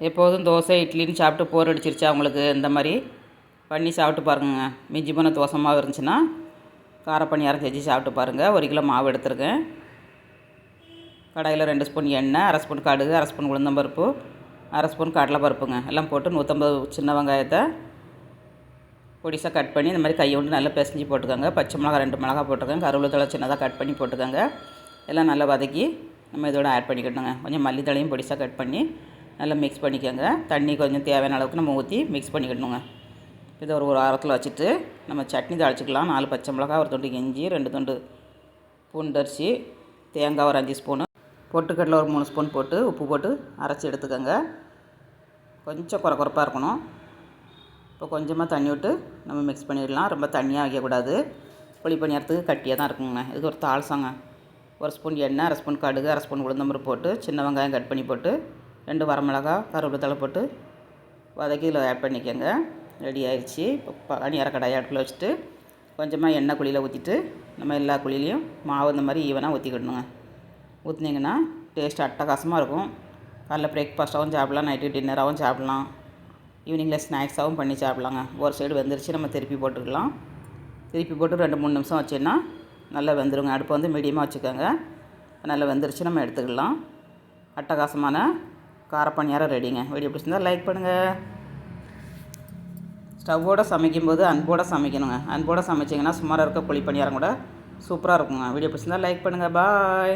எப்போதும் தோசை இட்லின்னு சாப்பிட்டு போர் அடிச்சிருச்சா அவங்களுக்கு இந்த மாதிரி பண்ணி சாப்பிட்டு பாருங்க மிஞ்சி போன தோசை மாவு இருந்துச்சுன்னா காரப்பணியாரம் செஞ்சு சாப்பிட்டு பாருங்கள் ஒரு கிலோ மாவு எடுத்துருக்கேன். கடாயில் ரெண்டு ஸ்பூன் எண்ணெய் அரை ஸ்பூன் கடுகு அரை ஸ்பூன் உளுந்தம்பருப்பு அரை ஸ்பூன் கடலைப்பருப்புங்க. எல்லாம் போட்டு நூற்றம்பது சின்ன வெங்காயத்தை பொடிசாக கட் பண்ணி இந்த மாதிரி கையை விட்டு நல்லா பிசைஞ்சு போட்டுக்கோங்க. பச்சை மிளகா ரெண்டு மிளகா போட்டுக்கோங்க. கருவேப்பிலை சின்னதாக கட் பண்ணி போட்டுக்கோங்க. எல்லாம் நல்லா வதக்கி நம்ம இதோட ஆட் பண்ணிக்கணுங்க கொஞ்சம் மல்லித்தலையும் பொடிசாக கட் பண்ணி நல்லா மிக்ஸ் பண்ணிக்கோங்க. தண்ணி கொஞ்சம் தேவையான அளவுக்கு நம்ம ஊற்றி மிக்ஸ் பண்ணிக்கணுங்க. இதை ஒரு ஒரு வாரத்தில் வச்சுட்டு நம்ம சட்னி தாளிச்சிக்கலாம். நாலு பச்சை மிளகா ஒரு துண்டு இஞ்சி ரெண்டு துண்டு பூண்டரிசி தேங்காய் ஒரு அஞ்சு ஸ்பூனு. பொட்டுக்கடலை ஒரு மூணு ஸ்பூன் போட்டு உப்பு போட்டு அரைச்சி எடுத்துக்கோங்க. கொஞ்சம் குறை குறைப்பாக இருக்கணும். இப்போ கொஞ்சமாக தண்ணி விட்டு நம்ம மிக்ஸ் பண்ணிடலாம். ரொம்ப தண்ணியாக வைக்கக்கூடாது புளி பணியாரத்துக்கு கட்டியாக தான் இருக்குங்க. இதுக்கு ஒரு தாள்சாங்க ஒரு ஸ்பூன் எண்ணெய் அரை ஸ்பூன் கடுகு அரை ஸ்பூன் உளுந்தம்பரு போட்டு சின்ன வெங்காயம் கட் பண்ணி போட்டு ரெண்டு வரமிளகா கருவேப்பிலை தழை போட்டு வதக்கி இதில் ஆட் பண்ணிக்கோங்க. ரெடி ஆயிடுச்சு. இப்போ பணியார கடாயை அடுப்பில் வச்சுட்டு கொஞ்சமாக எண்ணெய் குழியில் ஊற்றிட்டு நம்ம எல்லா குழிலையும் மாவு இந்த மாதிரி ஈவனாக ஊற்றிக்கிடணுங்க ஊற்றுனீங்கன்னா டேஸ்ட் அட்டகாசமாக இருக்கும். காலைல பிரேக்ஃபாஸ்ட்டாகவும் சாப்பிட்லாம் நைட்டு டின்னராகவும் சாப்பிட்லாம். ஈவினிங்கில் ஸ்நாக்ஸாகவும் பண்ணி சாப்பிட்லாங்க. ஒரு சைடு வெந்துருச்சு நம்ம திருப்பி போட்டுக்கலாம். திருப்பி போட்டு ரெண்டு மூணு நிமிஷம் வச்சோன்னா நல்லா வெந்துருங்க. அடுப்பு வந்து மீடியமாக வச்சுக்கோங்க. நல்லா வெந்துருச்சு நம்ம எடுத்துக்கலாம். அட்டகாசமான காரப்பணியாரம் ரெடிங்க வீடியோ பிடிச்சிருந்தா லைக் பண்ணுங்கள் ஸ்டவ்வோடு சமைக்கும்போது அன்போடு சமைக்கணுங்க. அன்போடு சமைச்சிங்கன்னா சுமாராக இருக்க குழி பணியாரம் கூட சூப்பராக இருக்குங்க. வீடியோ பிடிச்சிருந்தா லைக் பண்ணுங்கள் பாய்